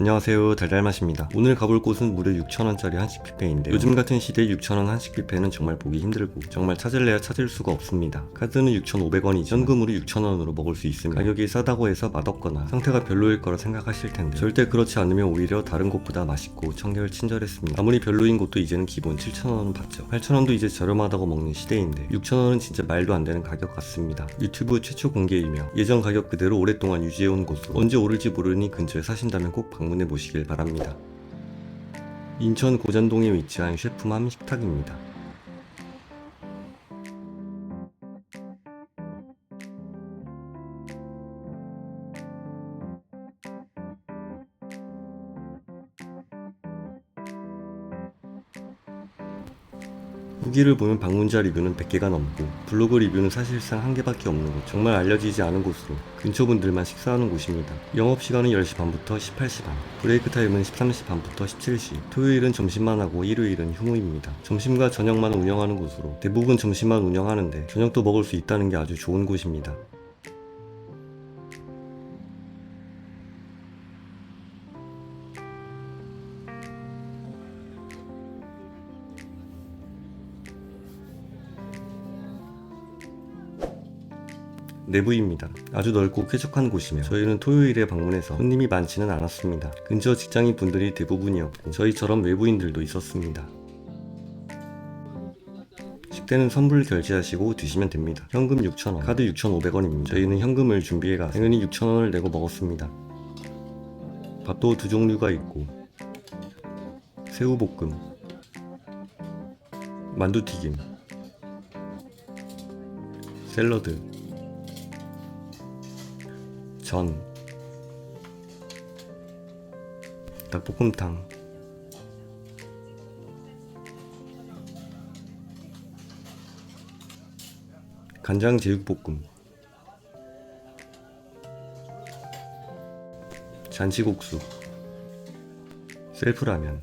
안녕하세요. 달달맛입니다. 오늘 가볼 곳은 무려 6천원짜리 한식 뷔페인데 요즘 같은 시대에 6천원 한식 뷔페는 정말 보기 힘들고 정말 찾을래야 찾을 수가 없습니다. 카드는 6,500원이지 현금으로 6천원으로 먹을 수 있습니다 가격이 싸다고 해서 맛없거나 상태가 별로일 거라 생각하실 텐데 절대 그렇지 않으면 오히려 다른 곳보다 맛있고 청결 친절했습니다. 아무리 별로인 곳도 이제는 기본 7천원은 받죠. 8천원도 이제 저렴하다고 먹는 시대인데 6천원은 진짜 말도 안 되는 가격 같습니다. 유튜브 최초 공개이며 예전 가격 그대로 오랫동안 유지해온 곳으로 언제 오를지 모르니 근처에 사신다면 꼭 방문 해 보시길 바랍니다. 인천 고잔동에 위치한 셰프맘 식탁입니다. 후기를 보면 방문자 리뷰는 100개가 넘고 블로그 리뷰는 사실상 한 개밖에 없는 곳 정말 알려지지 않은 곳으로 근처 분들만 식사하는 곳입니다. 영업시간은 10시 반부터 18시 반 브레이크 타임은 13시 반부터 17시 토요일은 점심만 하고 일요일은 휴무입니다. 점심과 저녁만 운영하는 곳으로 대부분 점심만 운영하는데 저녁도 먹을 수 있다는 게 아주 좋은 곳입니다 내부입니다. 아주 넓고 쾌적한 곳이며 저희는 토요일에 방문해서 손님이 많지는 않았습니다. 근처 직장인 분들이 대부분이었고 저희처럼 외부인들도 있었습니다. 식대는 선불 결제하시고 드시면 됩니다. 현금 6,000원, 카드 6,500원입니다. 저희는 현금을 준비해가 당연히 6,000원을 내고 먹었습니다. 밥도 두 종류가 있고 새우볶음, 만두튀김, 샐러드, 전, 닭볶음탕, 간장 제육볶음, 잔치국수, 셀프라면,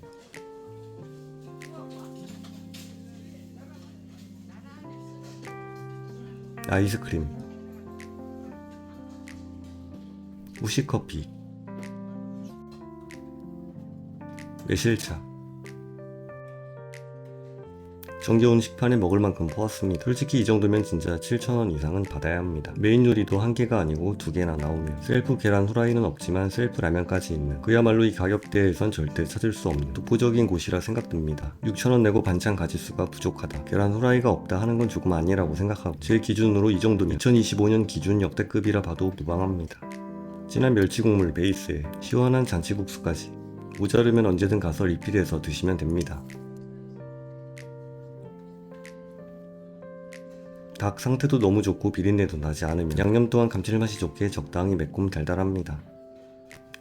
아이스크림, 우시커피, 매실차. 정겨운 식판에 먹을 만큼 퍼왔습니다. 솔직히 이 정도면 진짜 7,000원 이상은 받아야 합니다. 메인 요리도 한 개가 아니고 두 개나 나오며 셀프 계란 후라이는 없지만 셀프 라면까지 있는 그야말로 이 가격대에선 절대 찾을 수 없는 독보적인 곳이라 생각됩니다. 6,000원 내고 반찬 가짓수가 부족하다. 계란 후라이가 없다 하는 건 조금 아니라고 생각하고 제 기준으로 이 정도면 2025년 기준 역대급이라 봐도 무방합니다. 진한 멸치 국물 베이스에 시원한 잔치국수까지 모자르면 언제든 가서 리필해서 드시면 됩니다. 닭 상태도 너무 좋고 비린내도 나지 않으며 양념 또한 감칠맛이 좋게 적당히 매콤 달달합니다.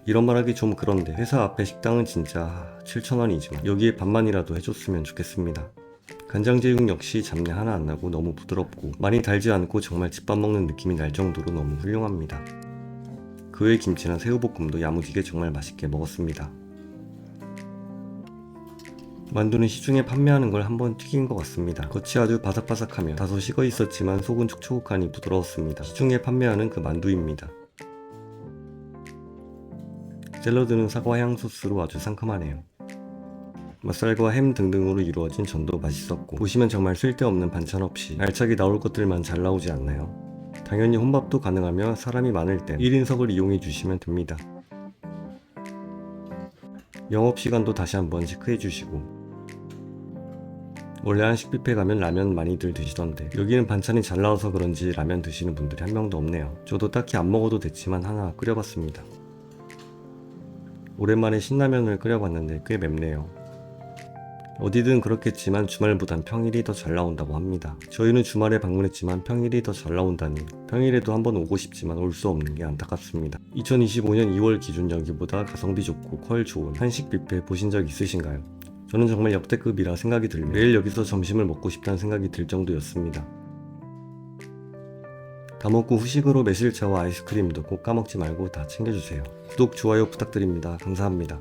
이런 말하기 좀 그런데 회사 앞에 식당은 진짜 7,000원이지만 여기에 반만이라도 해줬으면 좋겠습니다. 간장 제육 역시 잡내 하나 안 나고 너무 부드럽고 많이 달지 않고 정말 집밥 먹는 느낌이 날 정도로 너무 훌륭합니다. 그외 김치나 새우볶음도 야무지게 정말 맛있게 먹었습니다. 만두는 시중에 판매하는 걸 한번 튀긴 것 같습니다. 겉이 아주 바삭바삭하며 다소 식어 있었지만 속은 촉촉하니 부드러웠습니다. 시중에 판매하는 그 만두입니다. 샐러드는 사과 향 소스로 아주 상큼하네요. 맛살과 햄 등등으로 이루어진 전도 맛있었고 보시면 정말 쓸데없는 반찬 없이 알차게 나올 것들만 잘 나오지 않나요? 당연히 혼밥도 가능하며 사람이 많을 땐 1인석을 이용해 주시면 됩니다. 영업시간도 다시 한번 체크해 주시고 원래 한식 뷔페 가면 라면 많이들 드시던데 여기는 반찬이 잘 나와서 그런지 라면 드시는 분들이 한 명도 없네요. 저도 딱히 안 먹어도 됐지만 하나 끓여봤습니다. 오랜만에 신라면을 끓여봤는데 꽤 맵네요. 어디든 그렇겠지만 주말보단 평일이 더 잘 나온다고 합니다. 저희는 주말에 방문했지만 평일이 더 잘 나온다니 평일에도 한번 오고 싶지만 올 수 없는 게 안타깝습니다. 2025년 2월 기준 여기보다 가성비 좋고 퀄 좋은 한식 뷔페 보신 적 있으신가요? 저는 정말 역대급이라 생각이 들며 매일 여기서 점심을 먹고 싶다는 생각이 들 정도였습니다. 다 먹고 후식으로 매실차와 아이스크림도 꼭 까먹지 말고 다 챙겨주세요. 구독, 좋아요 부탁드립니다. 감사합니다.